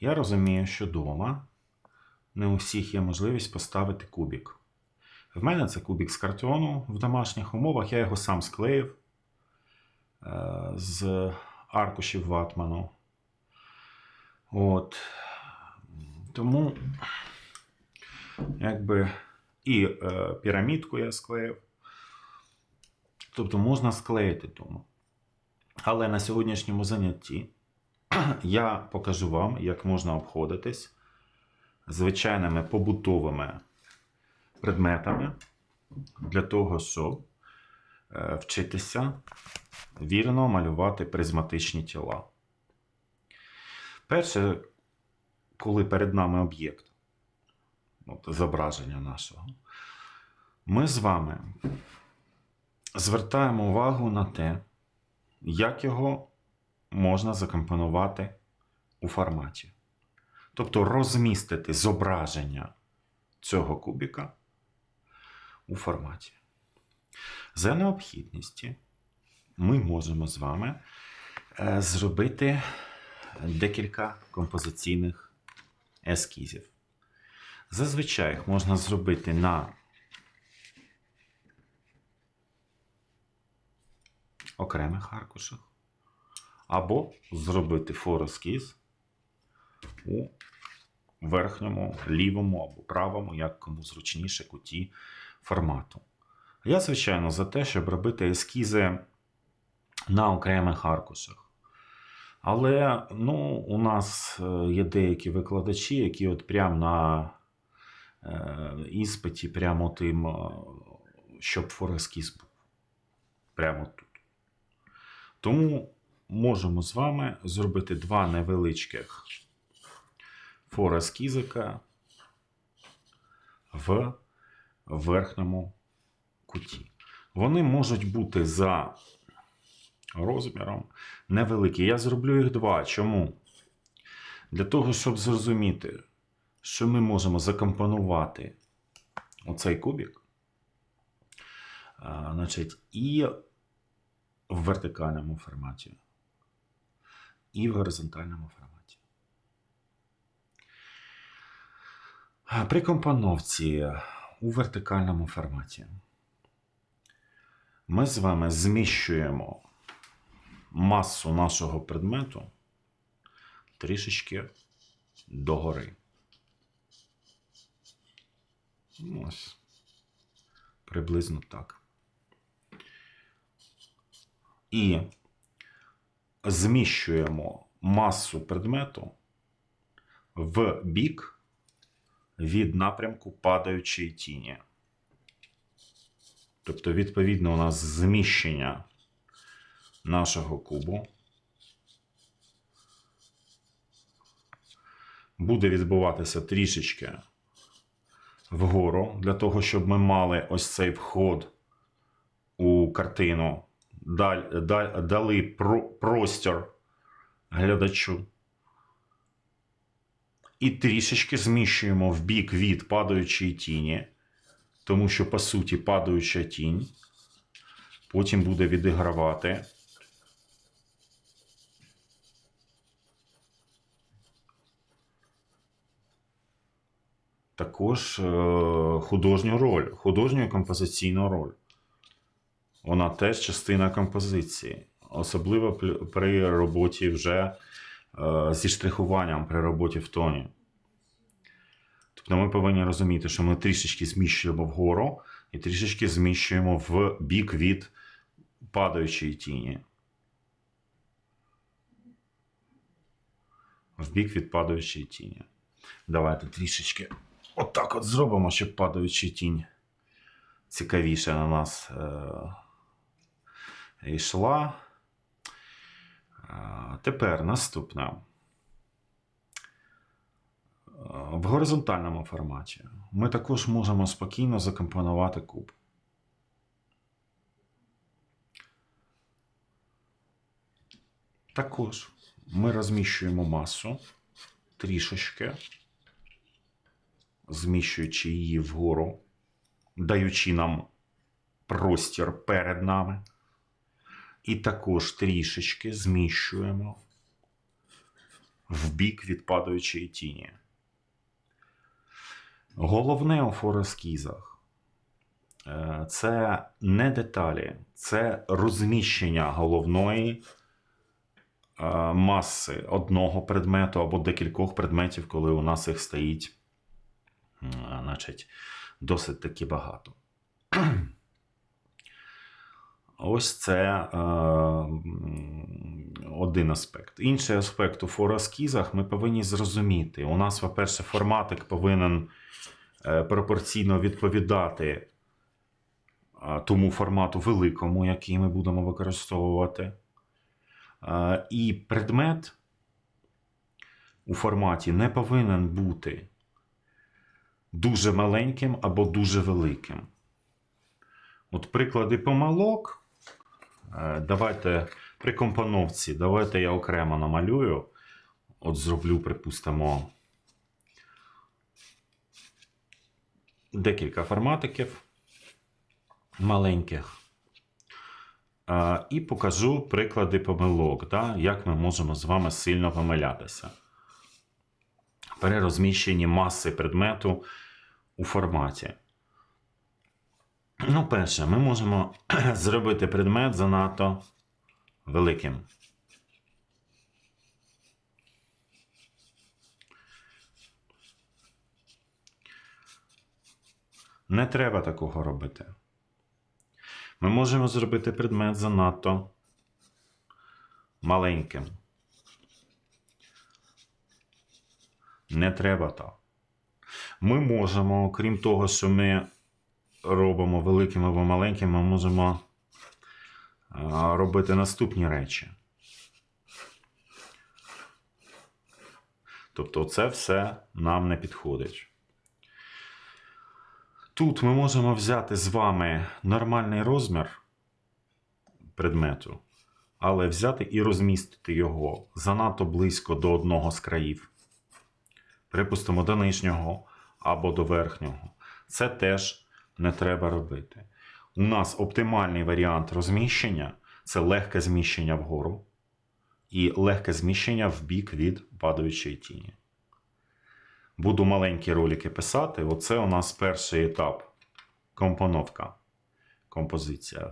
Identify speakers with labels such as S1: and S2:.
S1: Я розумію, що вдома не у всіх є можливість поставити кубік. В мене це кубік з картону в домашніх умовах. Я його сам склеїв е, з аркушів ватману. От. Тому, якби, і е, пірамідку я склеїв. Тобто можна склеїти тому. Але на сьогоднішньому занятті я покажу вам, як можна обходитись звичайними побутовими предметами для того, щоб е, вчитися вірно малювати призматичні тіла. Перше, коли перед нами об'єкт, зображення нашого, ми з вами звертаємо увагу на те, як його можна закомпонувати у форматі. Тобто розмістити зображення цього кубіка у форматі. За необхідності ми можемо з вами е, зробити декілька композиційних ескізів. Зазвичай їх можна зробити на окремих аркушах, або зробити форескіз у верхньому, лівому або правому, як кому зручніше куті формату. Я, звичайно, за те, щоб робити ескізи на окремих аркушах. Але ну, у нас е, є деякі викладачі, які от прямо на е, іспиті, прямо тим, е, щоб форескіз був. Прямо тут. Тому можемо з вами зробити два невеличких форескізика в верхньому куті. Вони можуть бути за розміром невеликі. Я зроблю їх два. Чому? Для того, щоб зрозуміти, що ми можемо закомпонувати оцей кубик, а, значить, і в вертикальному форматі, і в горизонтальному форматі. При компоновці у вертикальному форматі ми з вами зміщуємо масу нашого предмету трішечки догори. Ну, Ось. Приблизно так. І зміщуємо масу предмету в бік від напрямку падаючої тіні. Тобто, відповідно, у нас зміщення нашого кубу буде відбуватися трішечки вгору, для того, щоб ми мали ось цей вход у картину, дали про- простір глядачу. І трішечки зміщуємо в бік від падаючої тіні, тому що, по суті, падаюча тінь потім буде відігравати. Також е, художню роль, художню композиційну роль. Вона теж частина композиції, особливо при роботі вже е, зі штрихуванням при роботі в тоні. Тобто ми повинні розуміти, що ми трішечки зміщуємо вгору і трішечки зміщуємо в бік від падаючої тіні. В бік від падаючої тіні. Давайте трішечки отак от зробимо, щоб падаюча тінь цікавіше на нас е- йшла. Тепер наступне. Е, В горизонтальному форматі ми також можемо спокійно закомпонувати куб. Також ми розміщуємо масу трішечки, зміщуючи її вгору, даючи нам простір перед нами. І також трішечки зміщуємо в бік від падаючої тіні. Головне у фороскізах е, це не деталі, це розміщення головної е, маси одного предмету або декількох предметів, коли у нас їх стоїть значить, досить таки багато. Ось це е, один аспект. Інший аспект у фороскізах ми повинні зрозуміти. У нас, по-перше, форматик повинен е, пропорційно відповідати е, тому формату великому, який ми будемо використовувати. Е, І предмет у форматі не повинен бути дуже маленьким або дуже великим. От приклади помилок. Е, Давайте при компоновці, давайте я окремо намалюю. От зроблю, припустимо, декілька форматиків маленьких. Е, І покажу приклади помилок, да, як ми можемо з вами сильно помилятися. При розміщенні маси предмету у форматі. Ну, перше, ми можемо зробити предмет занадто великим. Не треба такого робити. Ми можемо зробити предмет занадто маленьким. Не треба так. Ми можемо, крім того, що ми робимо великим або маленьким, ми можемо робити наступні речі. Тобто, це все нам не підходить. Тут ми можемо взяти з вами нормальний розмір предмету, але взяти і розмістити його занадто близько до одного з країв. Припустимо, до нижнього або до верхнього. Це теж не треба робити. У нас оптимальний варіант розміщення це легке зміщення вгору і легке зміщення в бік від падаючої тіні. Буду маленькі ролики писати. Оце у нас перший етап компоновка, композиція.